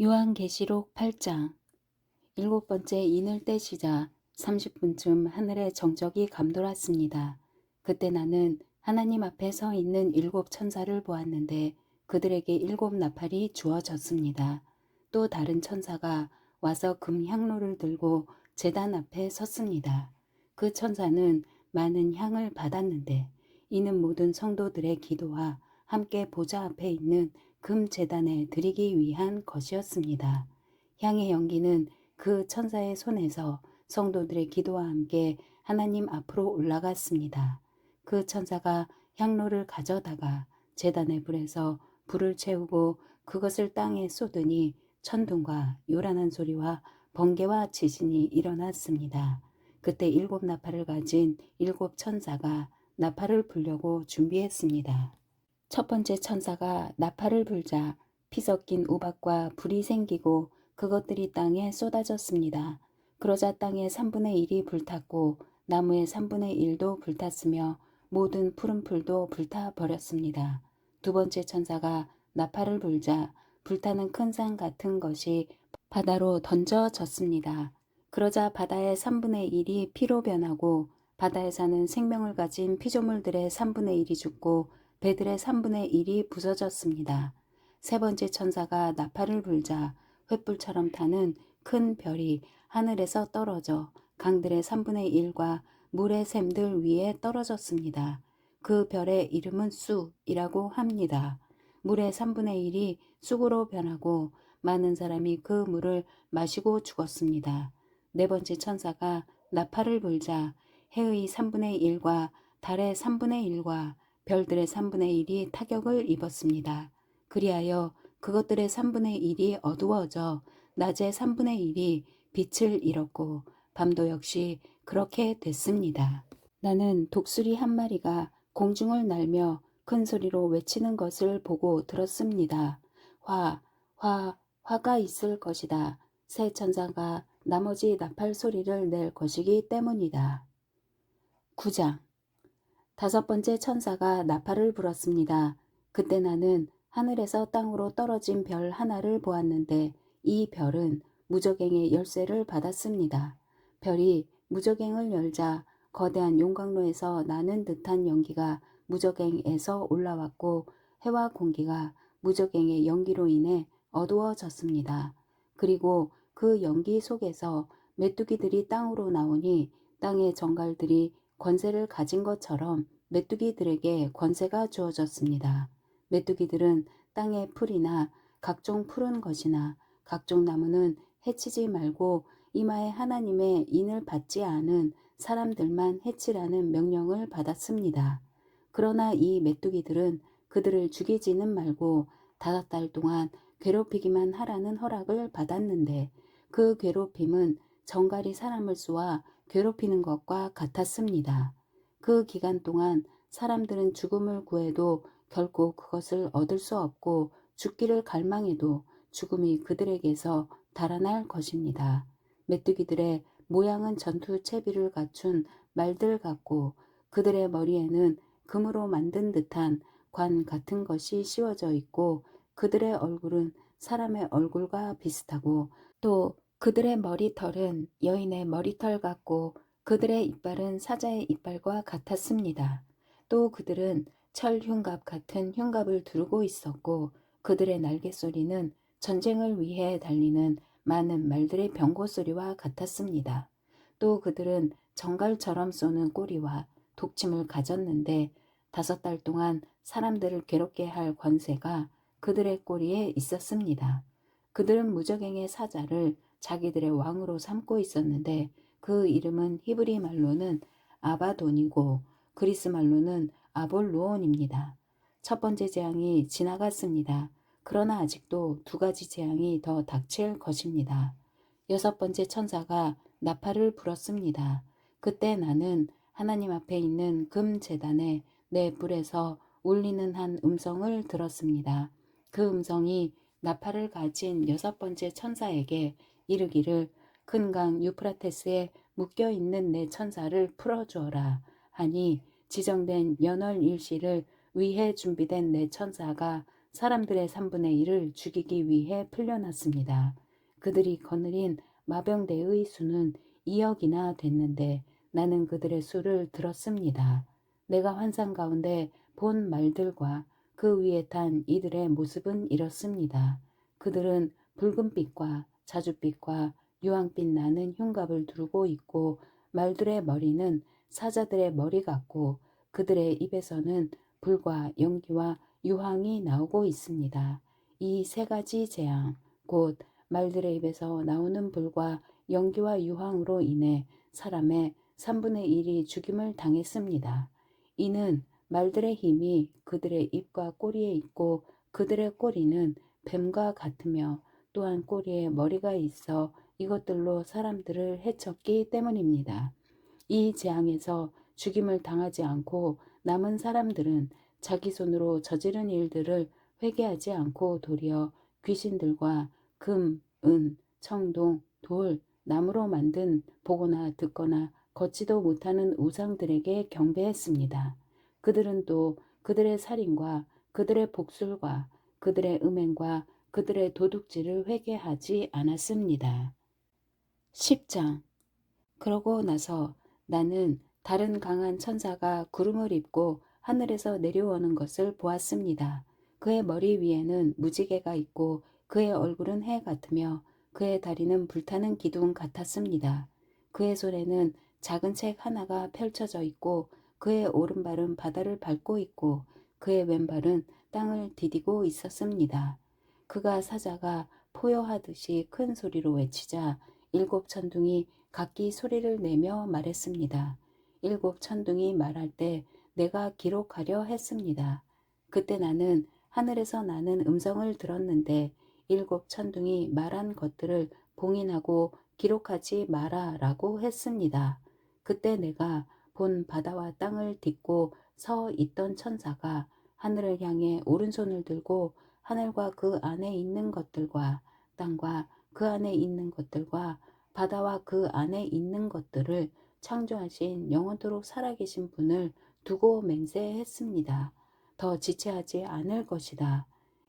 요한계시록 8장 일곱 번째 인을 떼시자 30분쯤 하늘에 정적이 감돌았습니다. 그때 나는 하나님 앞에 서 있는 일곱 천사를 보았는데 그들에게 일곱 나팔이 주어졌습니다. 또 다른 천사가 와서 금 향로를 들고 제단 앞에 섰습니다. 그 천사는 많은 향을 받았는데 이는 모든 성도들의 기도와 함께 보좌 앞에 있는 금 제단에 드리기 위한 것이었습니다. 향의 연기는 그 천사의 손에서 성도들의 기도와 함께 하나님 앞으로 올라갔습니다. 그 천사가 향로를 가져다가 제단의 불에서 불을 채우고 그것을 땅에 쏟으니 천둥과 요란한 소리와 번개와 지진이 일어났습니다. 그때 일곱 나팔을 가진 일곱 천사가 나팔을 불려고 준비했습니다. 첫 번째 천사가 나팔을 불자 피 섞인 우박과 불이 생기고 그것들이 땅에 쏟아졌습니다. 그러자 땅의 3분의 1이 불탔고 나무의 3분의 1도 불탔으며 모든 푸른 풀도 불타 버렸습니다. 두 번째 천사가 나팔을 불자 불타는 큰 산 같은 것이 바다로 던져졌습니다. 그러자 바다의 3분의 1이 피로 변하고 바다에 사는 생명을 가진 피조물들의 3분의 1이 죽고 배들의 3분의 1이 부서졌습니다. 세 번째 천사가 나팔을 불자 횃불처럼 타는 큰 별이 하늘에서 떨어져 강들의 3분의 1과 물의 샘들 위에 떨어졌습니다. 그 별의 이름은 쑥이라고 합니다. 물의 3분의 1이 쑥으로 변하고 많은 사람이 그 물을 마시고 죽었습니다. 네 번째 천사가 나팔을 불자 해의 3분의 1과 달의 3분의 1과 별들의 3분의 1이 타격을 입었습니다. 그리하여 그것들의 3분의 1이 어두워져 낮의 3분의 1이 빛을 잃었고 밤도 역시 그렇게 됐습니다. 나는 독수리 한 마리가 공중을 날며 큰 소리로 외치는 것을 보고 들었습니다. 화, 화, 화가 있을 것이다. 새 천사가 나머지 나팔 소리를 낼 것이기 때문이다. 9장 다섯 번째 천사가 나팔을 불었습니다. 그때 나는 하늘에서 땅으로 떨어진 별 하나를 보았는데 이 별은 무적행의 열쇠를 받았습니다. 별이 무적행을 열자 거대한 용광로에서 나는 듯한 연기가 무적행에서 올라왔고 해와 공기가 무적행의 연기로 인해 어두워졌습니다. 그리고 그 연기 속에서 메뚜기들이 땅으로 나오니 땅의 정갈들이 권세를 가진 것처럼 메뚜기들에게 권세가 주어졌습니다. 메뚜기들은 땅의 풀이나 각종 푸른 것이나 각종 나무는 해치지 말고 이마에 하나님의 인을 받지 않은 사람들만 해치라는 명령을 받았습니다. 그러나 이 메뚜기들은 그들을 죽이지는 말고 다섯 달 동안 괴롭히기만 하라는 허락을 받았는데 그 괴롭힘은 정갈이 사람을 쏘아 괴롭히는 것과 같았습니다. 그 기간 동안 사람들은 죽음을 구해도 결코 그것을 얻을 수 없고 죽기를 갈망해도 죽음이 그들에게서 달아날 것입니다. 메뚜기들의 모양은 전투 채비를 갖춘 말들 같고 그들의 머리에는 금으로 만든 듯한 관 같은 것이 씌워져 있고 그들의 얼굴은 사람의 얼굴과 비슷하고 또 그들의 머리털은 여인의 머리털 같고 그들의 이빨은 사자의 이빨과 같았습니다. 또 그들은 철 흉갑 같은 흉갑을 두르고 있었고 그들의 날개 소리는 전쟁을 위해 달리는 많은 말들의 병고 소리와 같았습니다. 또 그들은 정갈처럼 쏘는 꼬리와 독침을 가졌는데 다섯 달 동안 사람들을 괴롭게 할 권세가 그들의 꼬리에 있었습니다. 그들은 무적행의 사자를 자기들의 왕으로 삼고 있었는데 그 이름은 히브리 말로는 아바돈이고 그리스 말로는 아볼로온입니다. 첫 번째 재앙이 지나갔습니다. 그러나 아직도 두 가지 재앙이 더 닥칠 것입니다. 여섯 번째 천사가 나팔을 불었습니다. 그때 나는 하나님 앞에 있는 금 재단에 내 뿔에서 울리는 한 음성을 들었습니다. 그 음성이 나팔을 가진 여섯 번째 천사에게 이르기를 큰강 유프라테스에 묶여 있는 내 천사를 풀어주어라 하니 지정된 연월 일시를 위해 준비된 내 천사가 사람들의 3분의 1을 죽이기 위해 풀려났습니다. 그들이 거느린 마병대의 수는 2억이나 됐는데 나는 그들의 수를 들었습니다. 내가 환상 가운데 본 말들과 그 위에 탄 이들의 모습은 이렇습니다. 그들은 붉은빛과 자줏빛과 유황빛 나는 흉갑을 두르고 있고 말들의 머리는 사자들의 머리 같고 그들의 입에서는 불과 연기와 유황이 나오고 있습니다. 이 세 가지 재앙, 곧 말들의 입에서 나오는 불과 연기와 유황으로 인해 사람의 3분의 1이 죽임을 당했습니다. 이는 말들의 힘이 그들의 입과 꼬리에 있고 그들의 꼬리는 뱀과 같으며 또한 꼬리에 머리가 있어 이것들로 사람들을 해쳤기 때문입니다. 이 재앙에서 죽임을 당하지 않고 남은 사람들은 자기 손으로 저지른 일들을 회개하지 않고 도리어 귀신들과 금, 은, 청동, 돌, 나무로 만든 보거나 듣거나 걷지도 못하는 우상들에게 경배했습니다. 그들은 또 그들의 살인과 그들의 복술과 그들의 음행과 그들의 도둑질을 회개하지 않았습니다. 10장 그러고 나서 나는 다른 강한 천사가 구름을 입고 하늘에서 내려오는 것을 보았습니다. 그의 머리 위에는 무지개가 있고 그의 얼굴은 해 같으며 그의 다리는 불타는 기둥 같았습니다. 그의 손에는 작은 책 하나가 펼쳐져 있고 그의 오른발은 바다를 밟고 있고 그의 왼발은 땅을 디디고 있었습니다. 그가 사자가 포효하듯이 큰 소리로 외치자 일곱 천둥이 각기 소리를 내며 말했습니다. 일곱 천둥이 말할 때 내가 기록하려 했습니다. 그때 나는 하늘에서 나는 음성을 들었는데 일곱 천둥이 말한 것들을 봉인하고 기록하지 마라 라고 했습니다. 그때 내가 본 바다와 땅을 딛고 서 있던 천사가 하늘을 향해 오른손을 들고 하늘과 그 안에 있는 것들과 땅과 그 안에 있는 것들과 바다와 그 안에 있는 것들을 창조하신 영원토록 살아계신 분을 두고 맹세했습니다. 더 지체하지 않을 것이다.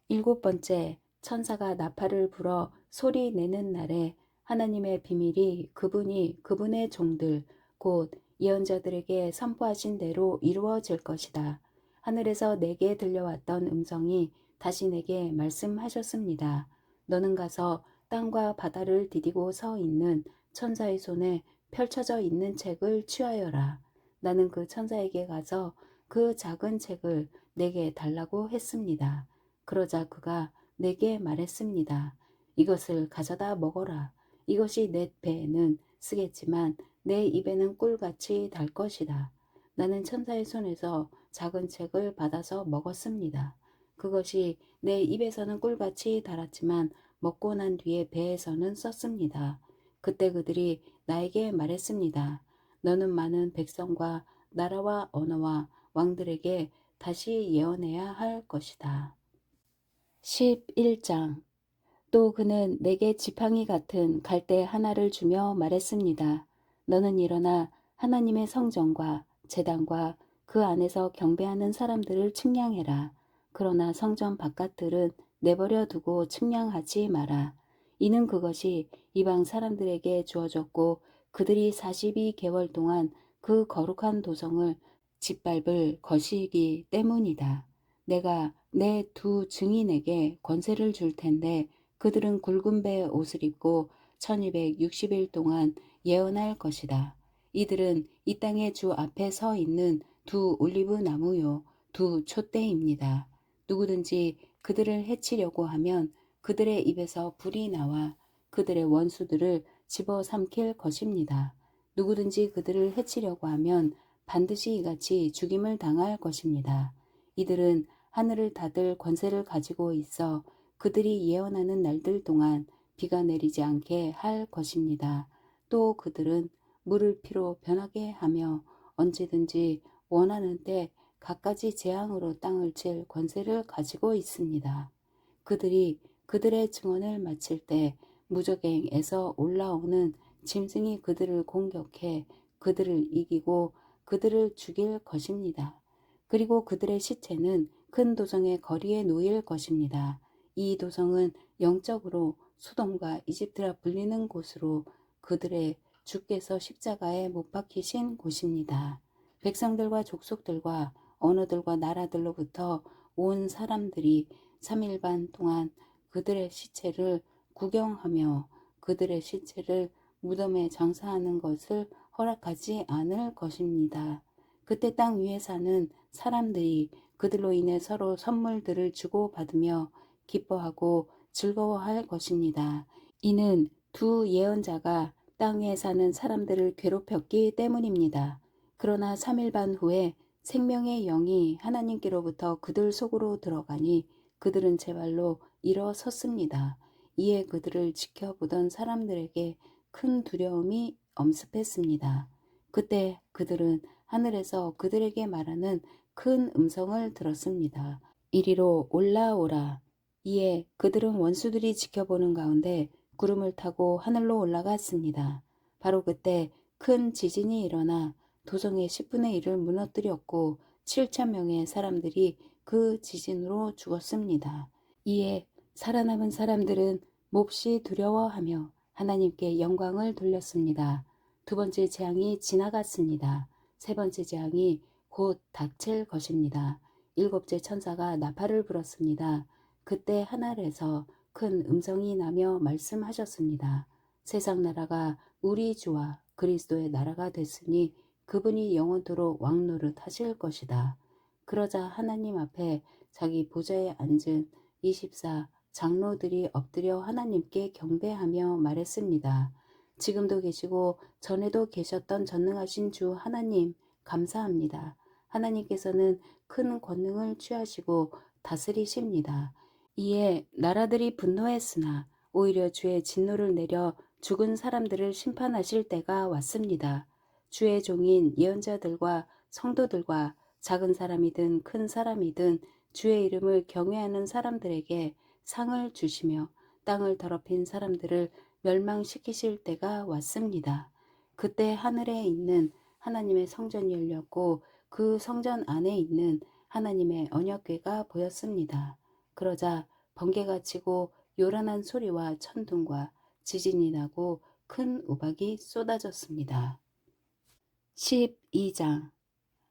일곱 번째 천사가 나팔을 불어 소리 내는 날에 하나님의 비밀이 그분이 그분의 종들 곧 예언자들에게 선포하신 대로 이루어질 것이다. 하늘에서 내게 들려왔던 음성이 다시 내게 말씀하셨습니다. 너는 가서 땅과 바다를 디디고 서 있는 천사의 손에 펼쳐져 있는 책을 취하여라. 나는 그 천사에게 가서 그 작은 책을 내게 달라고 했습니다. 그러자 그가 내게 말했습니다. 이것을 가져다 먹어라. 이것이 내 배에는 쓰겠지만 내 입에는 꿀같이 달 것이다. 나는 천사의 손에서 작은 책을 받아서 먹었습니다. 그것이 내 입에서는 꿀같이 달았지만 먹고 난 뒤에 배에서는 썼습니다. 그때 그들이 나에게 말했습니다. 너는 많은 백성과 나라와 언어와 왕들에게 다시 예언해야 할 것이다. 11장 또 그는 내게 지팡이 같은 갈대 하나를 주며 말했습니다. 너는 일어나 하나님의 성전과 재단과 그 안에서 경배하는 사람들을 측량해라. 그러나 성전 바깥들은 내버려 두고 측량하지 마라. 이는 그것이 이방 사람들에게 주어졌고 그들이 42개월 동안 그 거룩한 도성을 짓밟을 것이기 때문이다. 내가 내 두 증인에게 권세를 줄 텐데 그들은 굵은 배 옷을 입고 1260일 동안 예언할 것이다. 이들은 이 땅의 주 앞에 서 있는 두 올리브 나무요, 두 촛대입니다. 누구든지 그들을 해치려고 하면 그들의 입에서 불이 나와 그들의 원수들을 집어삼킬 것입니다. 누구든지 그들을 해치려고 하면 반드시 이같이 죽임을 당할 것입니다. 이들은 하늘을 닫을 권세를 가지고 있어 그들이 예언하는 날들 동안 비가 내리지 않게 할 것입니다. 또 그들은 물을 피로 변하게 하며 언제든지 원하는 때 갖가지 재앙으로 땅을 칠 권세를 가지고 있습니다. 그들이 그들의 증언을 마칠 때 무적행에서 올라오는 짐승이 그들을 공격해 그들을 이기고 그들을 죽일 것입니다. 그리고 그들의 시체는 큰 도성의 거리에 놓일 것입니다. 이 도성은 영적으로 소돔과 이집트라 불리는 곳으로 그들의 주께서 십자가에 못 박히신 곳입니다. 백성들과 족속들과 언어들과 나라들로부터 온 사람들이 3일 반 동안 그들의 시체를 구경하며 그들의 시체를 무덤에 장사하는 것을 허락하지 않을 것입니다. 그때 땅 위에 사는 사람들이 그들로 인해 서로 선물들을 주고받으며 기뻐하고 즐거워할 것입니다. 이는 두 예언자가 땅에 사는 사람들을 괴롭혔기 때문입니다. 그러나 3일 반 후에 생명의 영이 하나님께로부터 그들 속으로 들어가니 그들은 제발로 일어섰습니다. 이에 그들을 지켜보던 사람들에게 큰 두려움이 엄습했습니다. 그때 그들은 하늘에서 그들에게 말하는 큰 음성을 들었습니다. 이리로 올라오라. 이에 그들은 원수들이 지켜보는 가운데 구름을 타고 하늘로 올라갔습니다. 바로 그때 큰 지진이 일어나 도성의 10분의 1을 무너뜨렸고 7천 명의 사람들이 그 지진으로 죽었습니다. 이에 살아남은 사람들은 몹시 두려워하며 하나님께 영광을 돌렸습니다. 두 번째 재앙이 지나갔습니다. 세 번째 재앙이 곧 닥칠 것입니다. 일곱째 천사가 나팔을 불었습니다. 그때 하늘에서 큰 음성이 나며 말씀하셨습니다. 세상 나라가 우리 주와 그리스도의 나라가 됐으니 그분이 영원토록 왕노릇 하실 것이다. 그러자 하나님 앞에 자기 보좌에 앉은 24 장로들이 엎드려 하나님께 경배하며 말했습니다. 지금도 계시고 전에도 계셨던 전능하신 주 하나님 감사합니다. 하나님께서는 큰 권능을 취하시고 다스리십니다. 이에 나라들이 분노했으나 오히려 주의 진노를 내려 죽은 사람들을 심판하실 때가 왔습니다. 주의 종인 예언자들과 성도들과 작은 사람이든 큰 사람이든 주의 이름을 경외하는 사람들에게 상을 주시며 땅을 더럽힌 사람들을 멸망시키실 때가 왔습니다. 그때 하늘에 있는 하나님의 성전이 열렸고 그 성전 안에 있는 하나님의 언약궤가 보였습니다. 그러자 번개가 치고 요란한 소리와 천둥과 지진이 나고 큰 우박이 쏟아졌습니다. 12장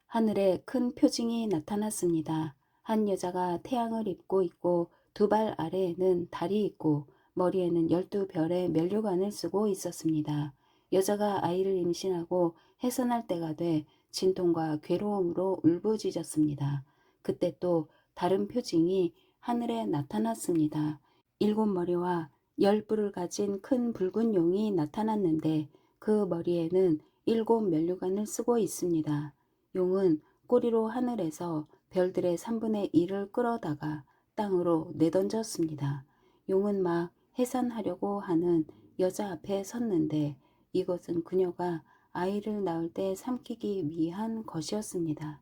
하늘에 큰 표징이 나타났습니다. 한 여자가 태양을 입고 있고 두 발 아래에는 달이 있고 머리에는 열두 별의 면류관을 쓰고 있었습니다. 여자가 아이를 임신하고 해산할 때가 돼 진통과 괴로움으로 울부짖었습니다. 그때 또 다른 표징이 하늘에 나타났습니다. 일곱 머리와 열 뿔을 가진 큰 붉은 용이 나타났는데 그 머리에는 일곱 면류관을 쓰고 있습니다. 용은 꼬리로 하늘에서 별들의 3분의 1을 끌어다가 땅으로 내던졌습니다. 용은 막 해산하려고 하는 여자 앞에 섰는데 이것은 그녀가 아이를 낳을 때 삼키기 위한 것이었습니다.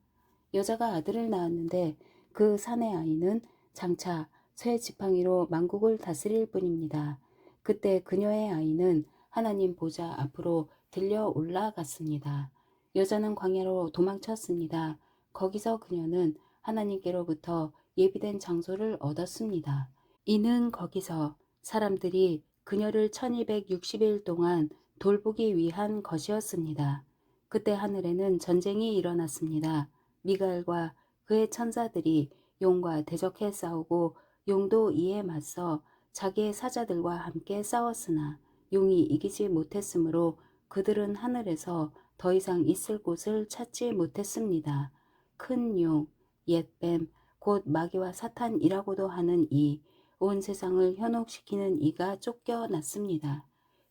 여자가 아들을 낳았는데 그 산의 아이는 장차 쇠 지팡이로 만국을 다스릴 뿐입니다. 그때 그녀의 아이는 하나님 보좌 앞으로 들려 올라갔습니다. 여자는 광야로 도망쳤습니다. 거기서 그녀는 하나님께로부터 예비된 장소를 얻었습니다. 이는 거기서 사람들이 그녀를 1260일 동안 돌보기 위한 것이었습니다. 그때 하늘에는 전쟁이 일어났습니다. 미가엘과 그의 천사들이 용과 대적해 싸우고 용도 이에 맞서 자기의 사자들과 함께 싸웠으나 용이 이기지 못했으므로 그들은 하늘에서 더 이상 있을 곳을 찾지 못했습니다. 큰 용, 옛뱀, 곧 마귀와 사탄이라고도 하는 이, 온 세상을 현혹시키는 이가 쫓겨났습니다.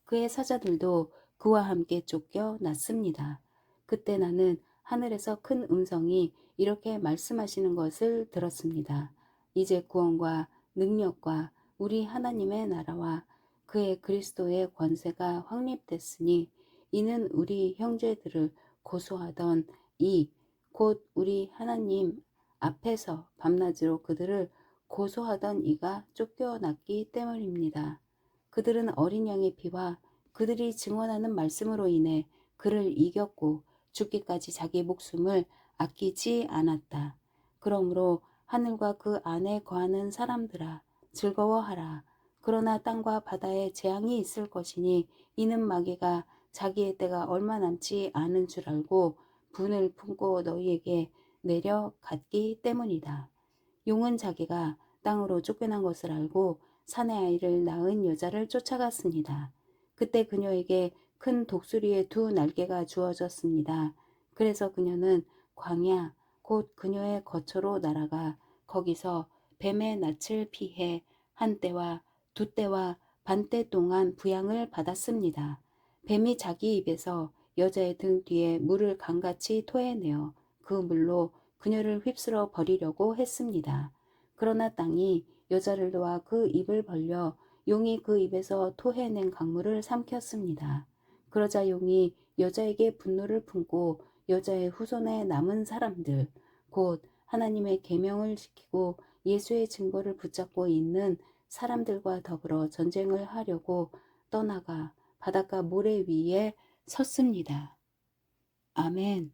그의 사자들도 그와 함께 쫓겨났습니다. 그때 나는 하늘에서 큰 음성이 이렇게 말씀하시는 것을 들었습니다. 이제 구원과 능력과 우리 하나님의 나라와 그의 그리스도의 권세가 확립됐으니 이는 우리 형제들을 고소하던 이 곧 우리 하나님 앞에서 밤낮으로 그들을 고소하던 이가 쫓겨났기 때문입니다. 그들은 어린 양의 피와 그들이 증언하는 말씀으로 인해 그를 이겼고 죽기까지 자기 목숨을 아끼지 않았다. 그러므로 하늘과 그 안에 거하는 사람들아 즐거워하라. 그러나 땅과 바다에 재앙이 있을 것이니 이는 마귀가 자기의 때가 얼마 남지 않은 줄 알고 분을 품고 너희에게 내려갔기 때문이다. 용은 자기가 땅으로 쫓겨난 것을 알고 사내 아이를 낳은 여자를 쫓아갔습니다. 그때 그녀에게 큰 독수리의 두 날개가 주어졌습니다. 그래서 그녀는 광야 곧 그녀의 거처로 날아가 거기서 뱀의 낯을 피해 한 때와 두 때와 반때 동안 부양을 받았습니다. 뱀이 자기 입에서 여자의 등 뒤에 물을 강같이 토해내어 그 물로 그녀를 휩쓸어 버리려고 했습니다. 그러나 땅이 여자를 도와 그 입을 벌려 용이 그 입에서 토해낸 강물을 삼켰습니다. 그러자 용이 여자에게 분노를 품고 여자의 후손에 남은 사람들, 곧 하나님의 계명을 지키고 예수의 증거를 붙잡고 있는 사람들과 더불어 전쟁을 하려고 떠나가 바닷가 모래 위에 섰습니다. 아멘.